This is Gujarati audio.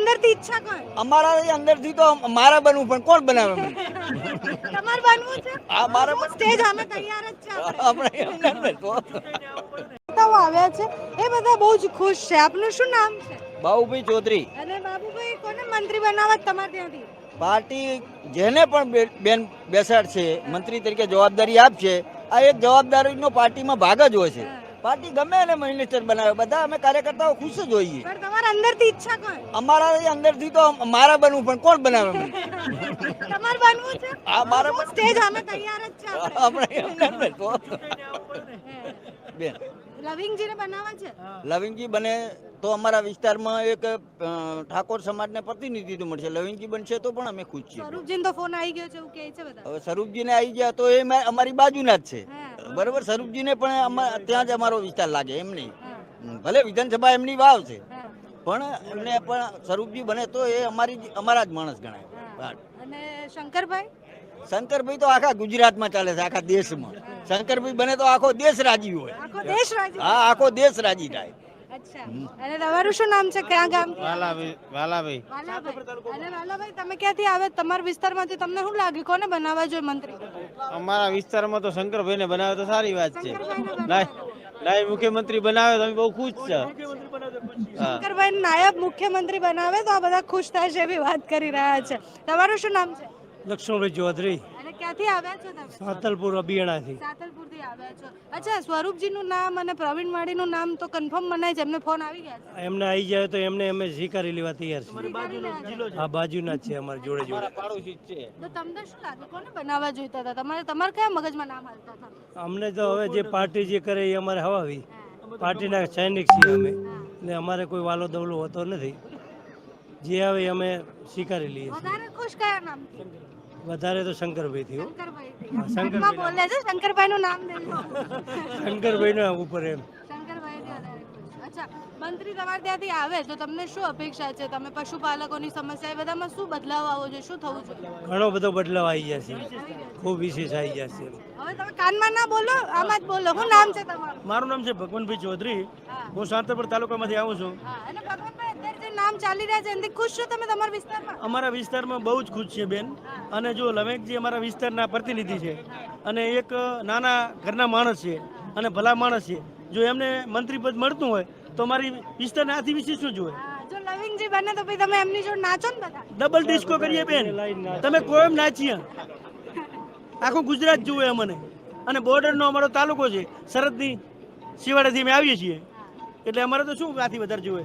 અંદરથી ઈચ્છા કોણ? અમારા અંદરથી તો મારા બનવું પણ કોણ બનાવે તમારે બનવું છે? આ મારા સ્ટેજ અમે તૈયાર જ છે આપણે. એમને તો. નેતાઓ આવ્યા છે. એ બધા બહુ જ ખુશ છે. આપનું શું નામ છે? બાબુભાઈ ચૌધરી. અને બાબુભાઈ કોને મંત્રી બનાવવા તમારે ત્યાંથી? પાર્ટી જેને પણ બેન બેન બેસાડશે મંત્રી તરીકે જવાબદારી આપશે આ એક જવાબદારીનો પાર્ટીમાં ભાગ જ હોય છે. પાર્ટી ગમે એને મિનિસ્ટર બનાવે બધા અમે કાર્યકર્તાઓ ખુશ જ હોઈએ પણ તમારે અંદરથી ઈચ્છા કોઈ અમારા અંદરથી તો મારા બનવું પણ કોણ બનાવે મને? બનવું છે આ મારે બનવું. સ્ટેજ અમે તૈયાર જ છે આપણે. આપણે એમને તો બેન લવિંગજીને બનાવવા છે? લવિંગજી બને તો અમારા વિસ્તારમાં એક ઠાકોર સમાજને પ્રતિનિધિત્વ મળશે. લવિંગજી બનશે તો પણ અમે ખુશ છીએ. સ્વરૂપજીને તો ફોન આવી ગયો છે એવું કહે છે બધા. હવે સ્વરૂપજીને આવી ગયા તો એ અમારી બાજુના જ છે. બરોબર? સ્વરૂપજીને પણ ત્યાં જ અમારો વિસ્તાર લાગે એમ નહીં. ભલે વિધાનસભા એમની વાવ છે પણ એમને પણ સ્વરૂપજી બને તો એ અમારી અમારા જ માણસ ગણાય. અને શંકરભાઈ? શંકરભાઈ તો આખા ગુજરાતમાં ચાલે છે આખા દેશમાં. શંકરભાઈ બને તો આખો દેશ રાજી હોય. આખો દેશ રાજી હા આખો દેશ રાજી થાય. અચ્છા. અને તમારું શું નામ છે? ક્યાં ગામ? વાલાભાઈ વાલાભાઈ. વાલાભાઈ. અને વાલાભાઈ તમે ક્યાંથી આવે? તમારા વિસ્તારમાંથી તમને શું લાગે? કોને બનાવવા જોઈએ મંત્રી? અમારા વિસ્તારમાં તો શંકરભાઈને બનાવે તો સારી વાત છે. મુખ્યમંત્રી બનાવે તો અમે બહુ ખુશ છે. શંકરભાઈ નાયબ મુખ્યમંત્રી બનાવે તો આ બધા ખુશ થાય છે એવી વાત કરી રહ્યા છે. તમારું શું નામ છે? લક્ષ્મણભાઈ ચૌધરી. અને ક્યાંથી આવ્યા છો તમે? સાતલપુર અબિયાણાથી સાતલપુરથી આવ્યા છો. અચ્છા સ્વરૂપજીનું નામ અને પ્રવીણ માળીનું નામ તો કન્ફર્મ મનાય છે. એમને ફોન આવી ગયા છે. એમને આવી જાય તો એમને અમે સ્વીકારી લેવા તૈયાર છીએ. આ બાજુના જ છે અમારી જોડે જોડે. છે. તો તમને શું લાગે? કોને બનાવવા જોઈતા હતા? તમારે તમારે કયા મગજમાં નામ હાલતા હતા? અમને તો હવે જે પાર્ટી જે કરે એ અમારે હવાવી પાર્ટીના સૈનિક છીએ અમે. એટલે અમારે કોઈ વાલો દવલો હોતો નથી. જે આવે અમે સ્વીકારી લઈએ છીએ. વધારે ખુશ કયા નામથી? વધારે તો શંકરભાઈ થયું. શંકરભાઈ શંકરભાઈ બોલે છે શંકરભાઈ નું નામ શંકરભાઈ શંકરભાઈના ઉપર એમ શંકરભાઈ વધારે ખુશ અચ્છા મંત્રી તમારે ત્યાંથી આવે તો તમને શું અપેક્ષા છે? તમે પશુપાલકોની સમસ્યા એ બધામાં શું બદલાવ આવો છે શું થવું જોઈએ? ઘણો બધો બદલાવ આવી જશે ખૂબ વિશેષ આવી જશે હવે તમે કાનમાં ના બોલો આમાં જ બોલો. શું નામ છે તમારું? મારું નામ છે ભગવાનભાઈ ચૌધરી. હું. સાંતરપુર તાલુકામાંથી આવું છું. અને ભગવાનભાઈ અત્યારે જે નામ ચાલી રહ્યા છે એનાથી ખુશ છો તમે તમારા વિસ્તારમાં? અમારા વિસ્તારમાં બહુ જ ખુશ છે બેન. અને જો લમેકજી અમારા વિસ્તારના પ્રતિનિધિ છે અને એક નાના ઘરના માણસ છે અને ભલા માણસ છે. જો એમને મંત્રી પદ મળતું હોય તો મારી વિસ્તારને આથી વિશે શું જોઈએ હા, જો લવિંગજી બને તો ભાઈ તમે એમની જોડે નાચો ને બધા. ડબલ ડિસ્કો કરીએ બેન. તમે કોમ નાચીએ. આખું ગુજરાત જુએ અમને. અને બોર્ડરનો અમારો તાલુકો છે સરહદની શિવાડેથી અમે આવીએ છીએ. એટલે અમારે તો શું આથી વધારે જુએ?